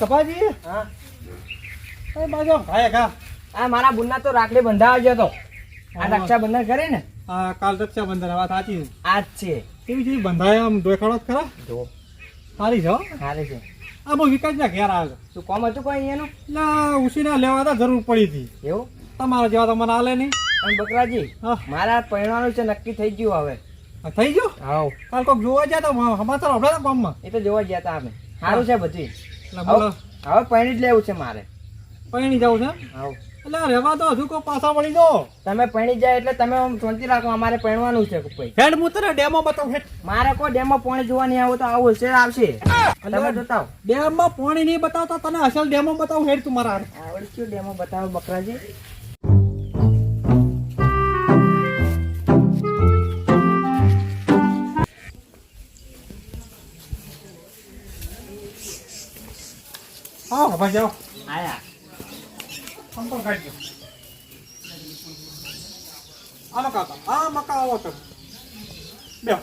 કપાજી હા. એ બાજુ ખાય ખા. આ મારા બુનના તો રાખડી બંધાવા ગયો તો. આ. રક્ષાબંધન કરે ને? આ કાલ રક્ષાબંધન વાત સાચી છે. આ જ છે. કેવી જેવી બંધાય આમ દેખાડો જ ખરા? જો. સારી છે હો. સારે છે. આ બહુ વિકાસ ના ઘેર આવે તું કોમ હતું કોઈ ના એટલે ઉસીના લેવા તા જરૂર પડી હતી. એવું? તમારા જેવા તો મને આલે નહીં. પણ બકરાજી હા. મારા પરિણામ છે નક્કી થઈ ગયું હવે. થઈ ગયું? હા કાલ કોક જોવા ગયા તો સમાચાર આપડે ગામમાં એ તો જોવા ગયા હતા અમે. સારું છે બધી બોલો. હવે પૈણી જ લેવું છે મારે. પૈણી જવું છે? એટલે રહેવા તો હજુ કોઈ પાછા વળી દો. તમે પૈણી જાય એટલે તમે શાંતિ રાખો અમારે પૈણવાનું છે કોઈ. હેડ હું તને ડેમો બતાવું હેડ. મારે કોઈ ડેમો પોણી જોવા નહીં આવો તો આવું હશે આવશે. તમે જોતા આવો. ડેમમાં પોણી નહીં બતાવતા તને અસલ ડેમો બતાવું હેડ તું મારા. આવડે ડેમો બતાવો બકરાજી. આવો ભાઈ જાઓ આયા સંપર્ક કાઢજો આનો કાકા આ મકા આવો તમે બે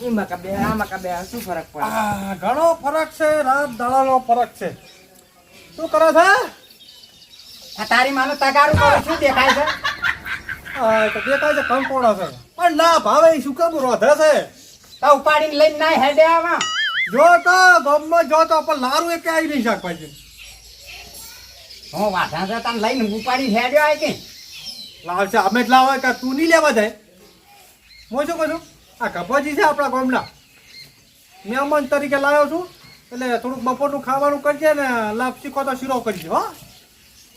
ઈ મકા બે આ મકા બે શું ફરક પડે આ ઘણો ફરક છે રાત દાડાનો ફરક છે શું કરો છો આ તારી માનો તગારું કરો શું દેખાય છે આ તો દેખાય છે કંકોડો છે પણ ના ભાવે શું કામ રોધે છે તો ઉપાડીને લઈને ના હેડે આવા જો તો ગામમાં જો તો પણ લારું એ કે આવી નહીં શાકભાજી. હું વાસણ છે તને લઈને ઉપાડી હેડ્યો આય કે? લાવશે. અમે જ લાવો કે તું નહીં લેવા જાય? હું શું કહું આ કપાજી છે આપણા ગામના. મહેમાન તરીકે લાવ્યો છું. એટલે થોડુંક બપોરનું ખાવાનું કરજે ને લાપસી કો તો શીરો કરજે હો.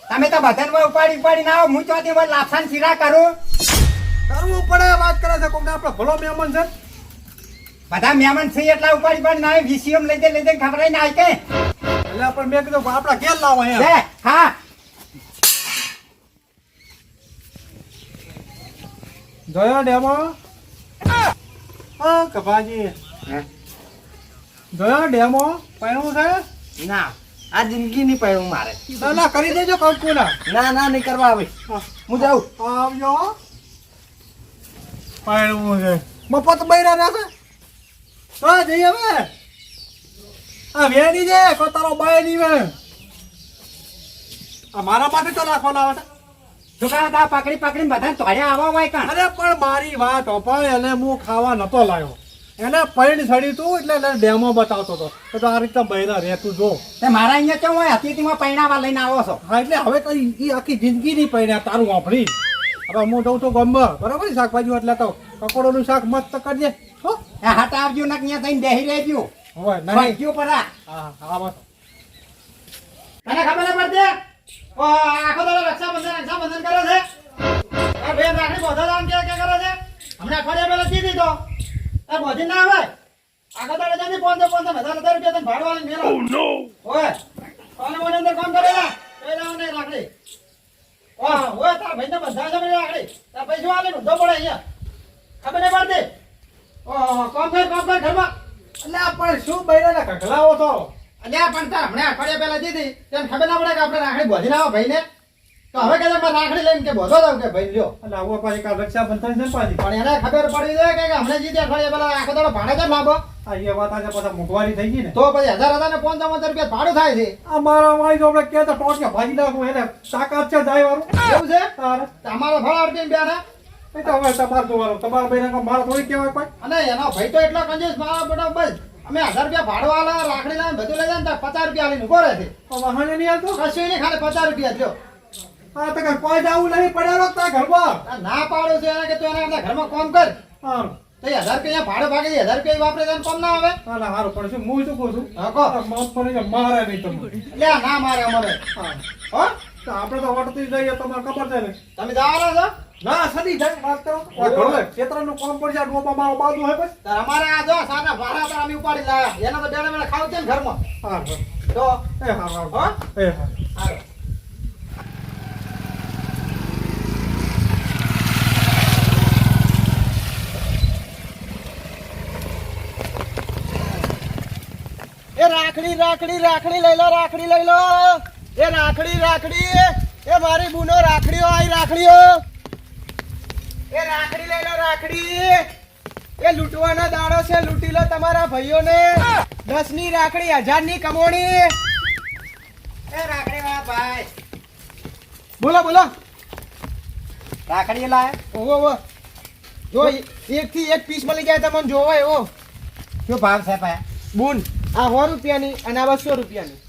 તમે તો બધાને ઉપાડી ઉપાડી ના આવો. હું ચોથી લાફાન શીરા કરું. કરવું પડે વાત કરે છે કોઈને આપણે ભલો મહેમાન છે. બધા મહેમાન છે એટલા ઉપાડી પણ ના વીસીએમ લઈ દે લઈ દે ખબર ના કે? એટલે પણ મેં કીધું આપડા ઘેર લાવો હે હા. જોયો ડેમો? કપાજી જોયો ડેમો? પહેણું છે? ના આ જિંદગી નહીં પડ્યું મારે. ના ના કરી દેજો કંકુ ના ના ના નહીં કરવા આવે. હું. જાઉં. આવજો. પહેણું છે. મફત બૈરા રહેશે? હા જઈએ હવે. આ વેણી છે કોઈ તારો બાય નહીં વે આ મારા માટે તો લાવે છે. છોકરા તા પકડી પકડી બધા તોડ્યા આવા હોય કાં અરે પણ મારી વાત અપાય અને હું ખાવા નતો લાવ્યો એને પૈણ સડી તું એટલે એને ડેમો બતાવતો હતો કે તો આ રીતે બૈરા રહેતું જો. તે મારા અહીંયા કેમ હોય? અતિથિમાં પૈણાવા લઈને આવો છો. હા એટલે હવે ઈ આખી જિંદગી નહીં પૈણ્યા તારું વાપરી. હવે હું જઉં છું ગમવા બરાબર શાકભાજી એટલે તો કકોડોનું શાક મસ્ત કરજે હટ આવજો ને અહીંયા થઈને બેહી રહેજો. ભાગ્યો પરા. હા હા બસ. તને ખબર ન પડતી? ઓ આખો દાડો રક્ષાબંધન રક્ષાબંધન કરે છે? આ બે રાખડી બોધો દાન કે કે કરે છે? હમણાં અઠવાડિયા પહેલા કીધી દીધો? એ બોધી ના આવે આખો દાડો જાને પાંચસો પાંચસો હજાર હજાર રૂપિયા તને ભાડું આલીને મેલો. ઓય કોને મને અંદર કામ કરે લા એ લાવ ને રાખડી. ઓહ ઓય તારા ભાઈને બંધા છે મને રાખડી? તારા પૈસો આલે ઊંધો પડે અહીંયા. ખબર નહીં પડતી? ઓહ કામ કર કામ કર ઘરમાં એટલે આ પણ શું બૈરાને કકલાવો તો અલ્યા પણ તાર હમણાં અઠવાડિયા પહેલા દીધી તેને ખબર ના પડે કે આપણે રાખડી બોધી લાવો ભાઈને. તો હવે કે તમે રાખડી લઈને કે બોધો દઉં કે ભાઈ લ્યો. અને આવો પાછી કાલ રક્ષાબંધન છે ને પાછી. પણ એને ખબર પડી જાય કે હમણાં જીતે અઠવાડિયા પહેલા આખો દાડો ભાડે જ લાવો આ એ વાત આજે પાછા મોંઘવારી થઈ ગઈ ને. તો પછી હજાર હજાર ને પંદર રૂપિયા ભાડું થાય છે. આ મારા વાળી તો આપણે કે તો ટોટિયા ભાજી નાખું એને તાકાત છે જાય વાળું એવું છે? તમારો ફળ અડકીને બેઠા એ તો હવે તમારે જોવાનું. તમારા બૈરા મારા થોડી કહેવાય અને એનો ભાઈ તો એટલો કંજૂસ મારા બેટા બસ અમે હજાર રૂપિયા ભાડું આલે રાખડી લાવીને બધું લઈ જાય ને પચાસ રૂપિયા આલીને ઊભો રહે છે. તો નહીં હાલતો? કશું નહીં ખાલી પચાસ રૂપિયા લ્યો. હા તો કોઈ જાવું નહીં પડેલો તા ઘરમાં. ના પાડો છે એને કે તું એના ઘરમાં કામ કર. હા. તો હજાર રૂપિયા ભાડું ભાગે હજાર રૂપિયા વાપરે છે એને ના આવે. ના ના પડશે હું શું કહું છું? મારે નહીં તમને. એટલે ના મારે અમારે. હા. તો આપણે તો વટતી જઈએ તમારે ખબર છે ને. તમે જવાના છો? ના સદી જાય વાત કરો ક્ષેત્રનું કામ પડી જાય? ડોબા મારો બાજુ હોય બસ અમારે આ જો સાના ભાડા પર અમે ઉપાડી લાયા. એના તો બેડે બેડે ખાવ છે ને ઘરમાં. હા હા. તો એ હા. હા? એ હા. હાલો. એ રાખડી રાખડી રાખડી લઈ લો રાખડી લઈ લો. એ રાખડી રાખડી. એ મારી બુનો રાખડીઓ આઈ રાખડીઓ. એ રાખડી લઈ લો રાખડી. એ લૂંટવાનો દાડો છે લૂંટી લો તમારા ભાઈઓને. દસની રાખડી હજારની કમોણી. એ રાખડી વાળા ભાઈ. બોલો બોલો. રાખડી લાય. ઓહો ઓહો. જો એક થી એક પીસ મળી જાય તમને જોવો એવો. શું ભાવ છે ભાઈ? બૂન આ સો રૂપિયાની અને આ બસો રૂપિયાની.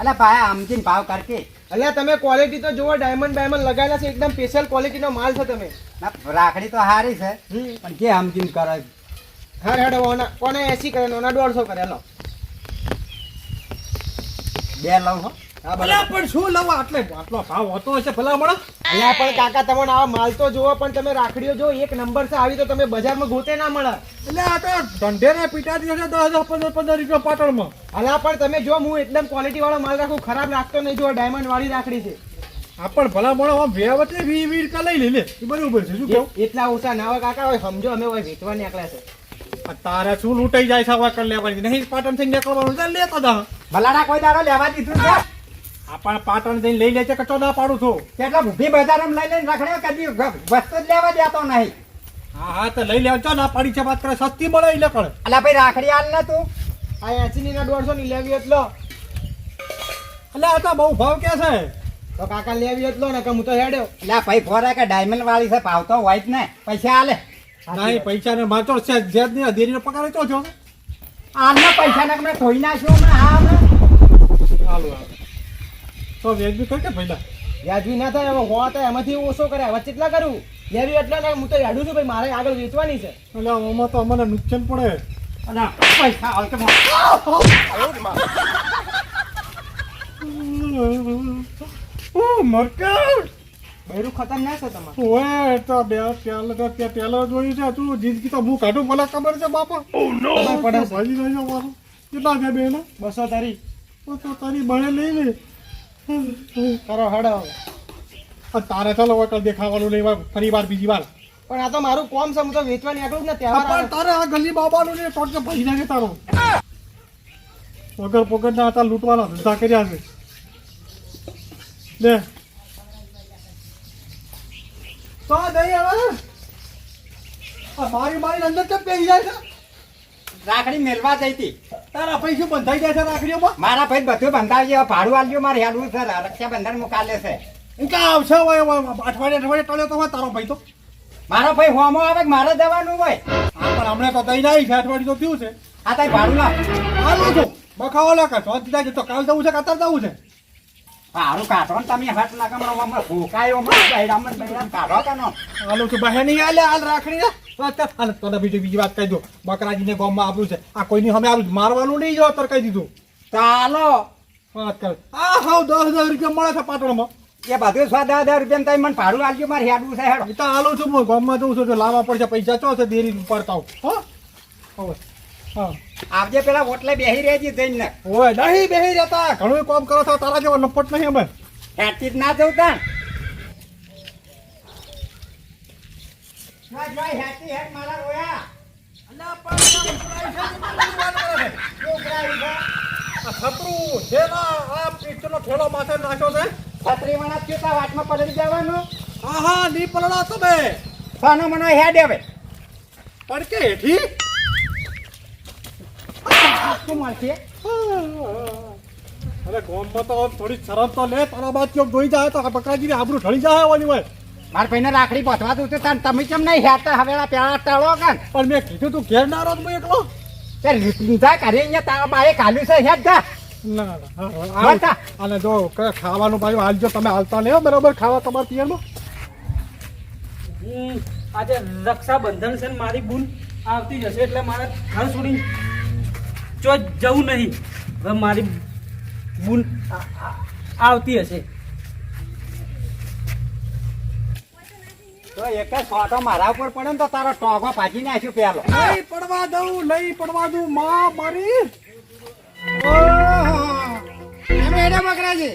અલા ભાઈ આમથી ભાવ કરકે. એટલે તમે ક્વોલિટી તો જુઓ ડાયમંડ ડાયમંડ લગાવેલા છે એકદમ સ્પેશિયલ ક્વોલિટીનો માલ છે તમે. રાખડી તો સારી છે પણ કે આમથી કરે હા હેડો ઓના કોને એસી કરે ઓના દોઢસો કરે લો બે લઉં હા. ભલા પણ શું લવા આટલે આટલો ભાવ હોતો હશે ભલા મળો? અહીંયા પણ કાકા તમને આવા માલ તો જુઓ પણ તમે રાખડીઓ જો એક નંબર છે આવી તો તમે બજારમાં ગોતે ના મળે. એટલે આ તો ધંધેને પીટાતી હશે દસ હજાર પંદર પંદર રૂપિયા પાટણમાં. અલા પણ તમે જો હું એકદમ ક્વોલિટી વાળો માલ રાખું ખરાબ રાખતો નહીં જો ડાયમંડ વાળી રાખડી છે. આ પણ ભલા મળો આમ વેવતે વી વી કા લઈ લે લે. એ બરોબર છે શું કેવું એટલા ઓછા ના હોય કાકા હોય સમજો અમે હોય વેચવા નીકળ્યા છે. તારા શું લૂંટાઈ જાય છે હવે કર લેવાની? નહીં પાટણથી નીકળવાનું લેતા દા ભલાડા કોઈ દાડો લેવા દીધું છે? આ પણ પાટણ જઈને લઈ લે છે કે ચો ના પાડું છું. કેટલા ઊભી બજારમાં લઈ લઈને રાખડ્યો કદી વસ્તુ જ લેવા દેતો નહીં. હા હા તો લઈ લે ચો ના પાડી છે વાત કરે સસ્તી મળે એટલે કરે અલા ભાઈ રાખડી આલ ને તું. આ એસી ની ના દોઢસો ની લેવી એટલો. એટલે આ તો બહુ ભાવ કે છે. તો કાકા લેવી એટલો ને કે હું તો હેડ્યો. એટલે ભાઈ ફોરા કે ડાયમંડ વાળી છે ભાવ તો હોય જ ને. પૈસા આલે. નહીં પૈસા ને માતો છે જેદની નો પગાર તો છો. આલના પૈસા ને મેં ધોઈ નાખ્યો હમણાં હા હમણાં. ચાલુ તો વ્યાજબી કર કે પહેલા. વ્યાજબી ના થાય હવે હોવા તો એમાંથી ઓછો કરે હવે કેટલા કરું? લેવી એટલા ને હું તો યાડું છું ભાઈ મારે આગળ વેચવાની છે. એટલે આમાં તો અમને નુકસાન પડે. અને પૈસા હોય કે ઓ મરકર ખતરનાક ખતમ ના છે તમારે. ઓએ તો બે પેલા તો તે પેલા જોયું છે તું જિંદગી તો હું કાઢું મને ખબર છે બાપા? ખબર પડે છે. ભાજી નહીં મારું કેટલા છે બેન? બસો તારી. તો તારી બળે લઈ લે. કરો હડો તારે ચાલો હોટલ દેખાવાનું નહીં ફરી વાર બીજી વાર. પણ આ તો મારું કોમ છે હું તો વેચવાની આગળ ને ત્યાં પણ તારે આ ગલી બાબાનું ને તો કે ભાઈ નાખે તારો. વગર પોગર ના હતા લૂંટવાના ધંધા કર્યા છે. લે. તો દઈ હવે આ મારી મારી અંદર કેમ પેઈ જાય છે? રાખડી મેલવા જઈ તારા પૈસા બંધાઈ જાય છે રાખડીઓમાં? મારા ભાઈ બધું બંધાવી છે ભાડું આલ્યું મારે હેડવું છે રક્ષાબંધન મુકાલે છે. એ ક્યાં આવશે? હોય અઠવાડિયે અઠવાડિયે ટળ્યો તો હોય તારો ભાઈ તો. મારો ભાઈ હોમો આવે કે મારે જવાનું હોય? હા પણ હમણાં તો દઈ નાઈ છે અઠવાડિયું તો થયું છે. આ તાઈ ભાડું ના હાલું છું બખાવો લાગે તો દીધા છે. તો કાલ જવું છે કતર જવું છે? ભાડું કાઢો ને તમે હાથ લાગે હમણાં ભૂકાયો હમણાં બૈરામણ બૈરામ કાઢો કે નો? હાલું છું બહેન આલે હાલ રાખડી ને વાત કર. હાલ તને બીજી બીજી વાત કહી દો બકરાજીને ગામમાં આપ્યું છે. આ કોઈની અમે આવું મારવાનું નહીં જો અત્યારે કહી દીધું. ચાલો. વાત કરે. આ હાવ દસ હજાર રૂપિયા મળે છે પાટણમાં. એ બધું સો દસ હજાર રૂપિયા તમે મને ભાડું આલજો મારે હેડવું છે હેડ. તો હાલો છું હું ગામમાં જઉં છું તો લાવવા પડશે. પૈસા ચો છે દેરી પડતા હો? હા. આવજે પેલા ઓટલે બેહી રહેજી જઈને. ઓય નહીં બેહી રહેતા. ઘણું કામ કરો છો તારા જેવો નપટ નહીં અમે. હેડતી જ ના જવું તાણ. જોઈ હેડતી હેડ મારા રોયા. છત્રું છે ના આ પિસ્તોલનો થેલો માથે નાખ્યો છે. છત્રી વણા ચેતા વાટમાં પલળી જવાનું? હા હા ની પલડા તમે. સોનો મનો હેડ હવે. પણ કે હેઠી? શું મળશે? અરે ગામમાં તો થોડી શરમ તો લે તારા બાદ જોઈ જાય તો બકરાજી આબરું ઢળી જાય હોય. મારા ભાઈને રાખડી પહોંચવા દઉં છું. તાન તમે કેમ નહીં હેતા હવે આ પેલા ટાળો કાન પણ મેં કીધું તું ઘેર ના રહો એકલો. તે લીધા કરી અહીંયા તારા બાએ કાલ્યું છે હેત જા. અને જો ખાવાનું પાછું હાલજો તમે હાલતા નહીં બરાબર? ખાવા તમારા પિયરમાં હમ, આજે રક્ષાબંધન છે ને મારી બૂન આવતી જશે એટલે મારે ઘર છોડી ચો જવું નહીં. હવે મારી બૂન આવતી હશે. તો એક જ ફોટો મારા ઉપર પડે ને તો તારો ટોગો પાછી નાખ્યું પેલો. નહીં પડવા દઉં નહીં પડવા દઉં માં મારી. હેડે મકરાજી.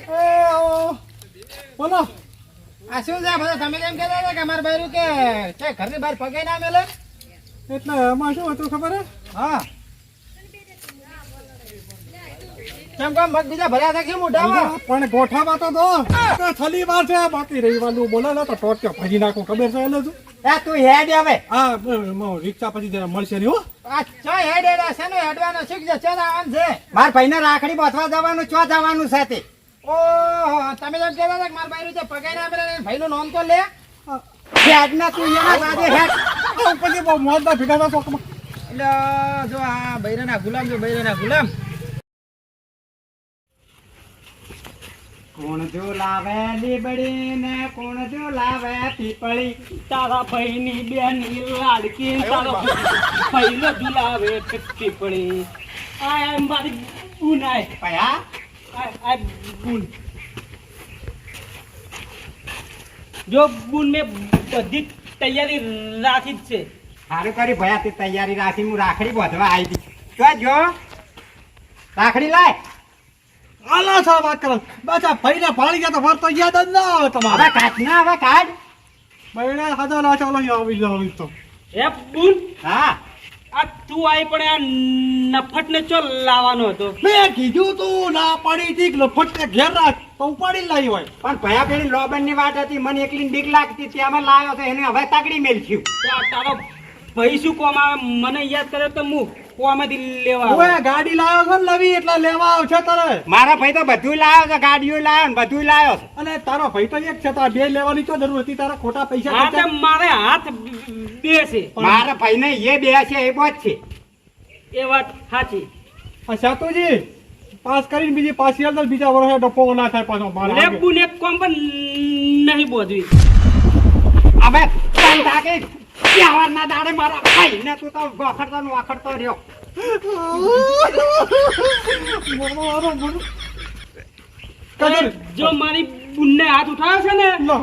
બોલો. આ શું છે બધા? તમે કેમ કહેતા હતા કે અમારા બૈરું કે ઘરની બહાર પગે ના મેલે? એટલે એમાં શું હતું ખબર હે હા કેમ કેમ મગ બીજા ભર્યા હતા કેમ મોઢામાં? પણ ગોઠામાં તો દો. કે થલી વાર છે બાકી રવિવારનું બોલે ને તો ટોટ કે ભાજી નાખું ખબર છે એટલે તું? એ તું હેડ હવે. હા રિક્ષા પછી જરા મળશે નહીં હો. આ ચો હેડ હેડ છે ને હેડવાનો શીખ છે ને આવવાનું છે? મારા ભાઈને રાખડી બાંધવા જવાનું ચો જવાનું છે તે? ઓહો તમે તો કહેતા હતા કે મારા ભાઈનું જે આપે ને ભાઈનું નામ તો લે. હેડ ના તું એના બાજુ હેડ. બહુ મોજના ભેગા થા ચોકમાં એટલે જો આ બૈરાના ગુલામ જો બૈરાના ગુલામ. કોણ જો લાવે લીબડી ને કોણ જો લાવે પીપળી? તારા ભાઈની બેનની લાડકી તારો પહેલો ઝુલાવે પીપળી. આ મારી બુન આય. પયા આ ગુન જો ગુન મે બધી તૈયારી રાખી જ છે. સારું કરી ભયા તે તૈયારી રાખી હું રાખડી બાંધવા આવી હતી. જો. રાખડી લાય. આલા સા વાત કરો. બસ આ ભાઈને ભાળી ગયા તો ફરતો તો યાદ જ ના આવે તમારે. હવે કાઢ ના હવે કાઢ. બહેણે હજાર ના ચાલો આવી જાવ તો હે બુન હા. આ તું આવી પણ આ નફટને ચો લાવવાનો હતો? મેં કીધું તું ના પાડી હતી કે ને ઘેર રાખ તો ઉપાડી લાવી હોય. પણ ભયા પેલી લોબનની વાત હતી મને એકલી બીક લાગતી ત્યાં અમે લાવ્યો તો એને હવે તાકડી મેલ થયું. તારો ભાઈ શું કોમ આવે મને યાદ કરે તો હું કોમાંથી લેવા ગાડી લાવ્યો છે ને નવી એટલે લેવા આવશે તારે મારા ભાઈ તો બધું લાવ્યો છે ગાડીઓ લાવ્યો ને બધું લાવ્યો છે. અને તારો ભાઈ તો એક છે તાર બે લેવાની તો જરૂર હતી તારા ખોટા પૈસા હા તે મારે હાથ બે છે. મારા ભાઈ ને એ બે છે એ બોજ છે. એ વાત સાચી. આ સાતુજી પાસ કરીને બીજી પાછી અંદર બીજા વર્ષે ડપ્પો ના થાય પાછો મારે. લેબુ ને કોમ પણ નહીં બોધવી તાકે. તહેવારના દાડે મારા ભાઈ ને તું તો વખડતો ને વખડતો રહ્યો. જો મારી બુનને હાથ ઉઠાવ્યો છે ને.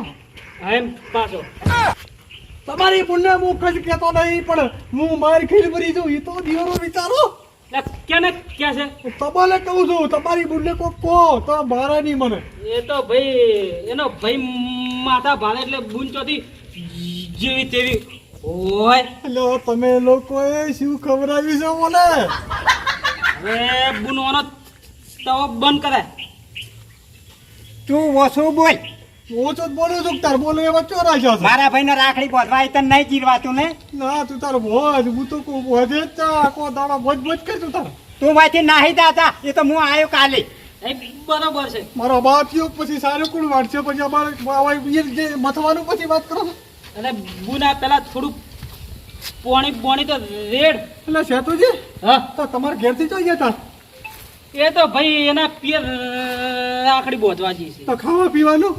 એમ પાછો. તમારી પુણ્ય હું કઈ કહેતો નહીં પણ હું મારી ખીલ ભરી છું. એ તો દિયોરો વિચારો. કેને કે છે? તમારે કહું છું તમારી બુનને કોક કહો તો મારે નહીં મને. એ તો ભાઈ એનો ભાઈ માથા ભાલે એટલે બુન ચોથી જેવી તેવી હોય લો તમે લોકોએ શું ખવડાવ્યું છે મને? હવે બુનવાનો તવો બંધ કરે. તું વસો બોલ. ઓછો જ બોલું છું તાર બોલો એવા ચો રાખ્યો છે? મારા ભાઈ ને રાખડી પહોંચવા તને નહીં ચીરવાતું ને? ના તું તાર ભોજ હું તો કહું ભોજે જ ચા આખો દાડો ભોજ ભોજ કર તું તાર. તું માથી નાહી દાતા એ તો હું આવ્યો કાલે. બરાબર બરોબર છે. મારો બાપ થયો પછી સારું કોણ વાટશે પછી અમારે એ મથવાનું પછી વાત કરો છો. અને બુના પેલા થોડું પોણી પોણી તો રેડ. એટલે સેતુજી હા. તો તમારે ઘેરથી તો અહીંયા તાર એ તો ભાઈ એના પિયર રાખડી બોધવા જઈ છે. તો ખાવા પીવાનું?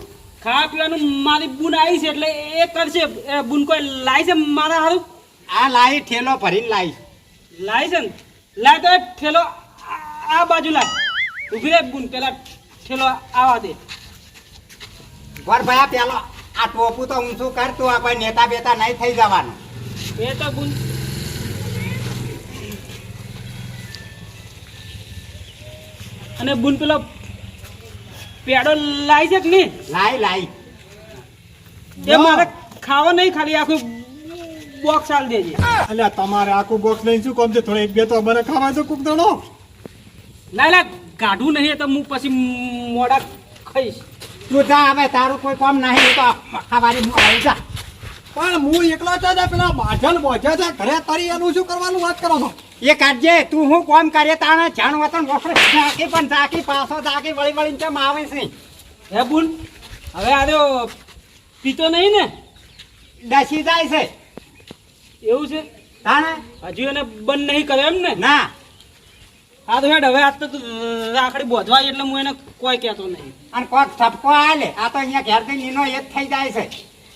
ખાવા પીવાનું મારી બુન આવી છે એટલે એ કરશે. એ બુન કોઈ લાવી છે મારા હારું? આ લાવી ઠેલો ભરીને લાવી લાવી છે ને? લાય તો ઠેલો આ- આ બાજુ લાય ઊભી રે બુન પેલા ઠેલો આવા દે. વાર ભાઈ પેલો આ ટોપું તો ઊંચું કર તું આ કોઈ નેતા બેતા નહીં થઈ જવાનું. એ તો બુન અને બુન પેલો પેડો લાવી છે કે નહીં? લાઈ લાઈ એ મારે ખાવા નહીં ખાલી આખું બોક્સ આલ દેજે. એટલે તમારે આખું બોક્સ લઈને શું કામ છે? થોડો એક બે તો અમારે ખાવા તો કુક દણો ના ના કાઢું નહીં તો હું પછી મોડા ખાઈશ. તું જા હવે તારું કોઈ કામ નહીં તો ખાવાની હું આવી જા. પણ હું એકલો છે ને પેલા બાજલ બોજે છે ઘરે તારી એનું શું કરવાનું વાત કરો છો? એ કાઢજે તું હું કોમ કરે તાણે જાણ વતન વફરે ઝાંકી પણ ઝાંકી પાછો ઝાંકી વળી વળીને કેમ આવે છે હે બુન હવે આ પીતો નહીં ને? ડસી જાય છે. એવું છે? તાણે? હજુ એને બંધ નહીં કરે એમ ને? ના. હા તો હેડ હવે આજ તો રાખડી બોધવાય એટલે હું એને કોઈ કહેતો નહીં. અને કોક ઠપકો આલે. આ તો અહીંયા ઘેરથી નીનો એક થઈ જાય છે.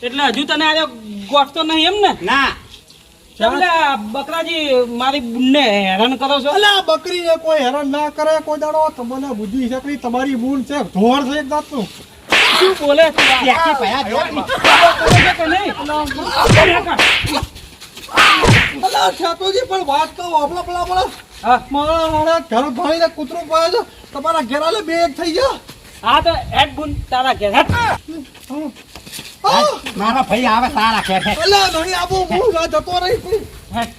એટલે હજુ તને આજે ગોઠતો નહીં એમ ને? ના. બકરાજી મારી બુનને હેરાન કરો છો. અલા બકરીને કોઈ હેરાન ના કરે કોઈ દાડો. તમને બુદ્ધિ શકરી તમારી બુન છે ધોળ છે એક જાતનું. શું બોલે આ? નહીં? પણ વાત કહું વાપલા પલા મારા મારા ઘર ભણીને કૂતરું પડે છે. તમારા ઘેરાલે બે એક થઈ ગયા. હા તો હેડ ગુન તારા ઘેર હેડ. મારા ભાઈ આવે તારા ઘેર હેડ. અલે નહીં આવું હું જતો રહી હેડ.